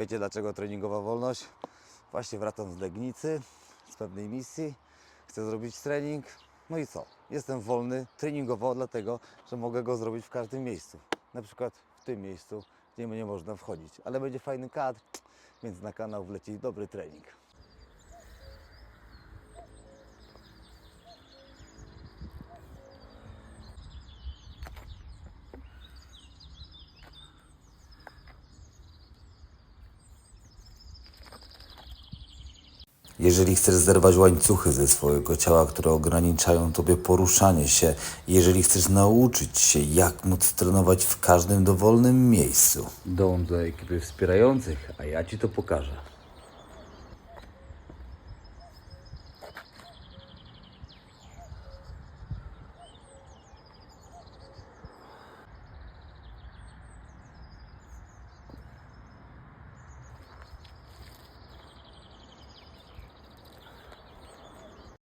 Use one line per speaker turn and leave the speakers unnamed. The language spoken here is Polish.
Wiecie dlaczego treningowa wolność? Właśnie wracam z Legnicy, z pewnej misji. Chcę zrobić trening. No i co? Jestem wolny treningowo, dlatego że mogę go zrobić w każdym miejscu. Na przykład w tym miejscu, gdzie nie można wchodzić. Ale będzie fajny kadr, więc na kanał wleci dobry trening. Jeżeli chcesz zerwać łańcuchy ze swojego ciała, które ograniczają tobie poruszanie się, jeżeli chcesz nauczyć się, jak móc trenować w każdym dowolnym miejscu, dołącz do ekipy wspierających, a ja ci to pokażę.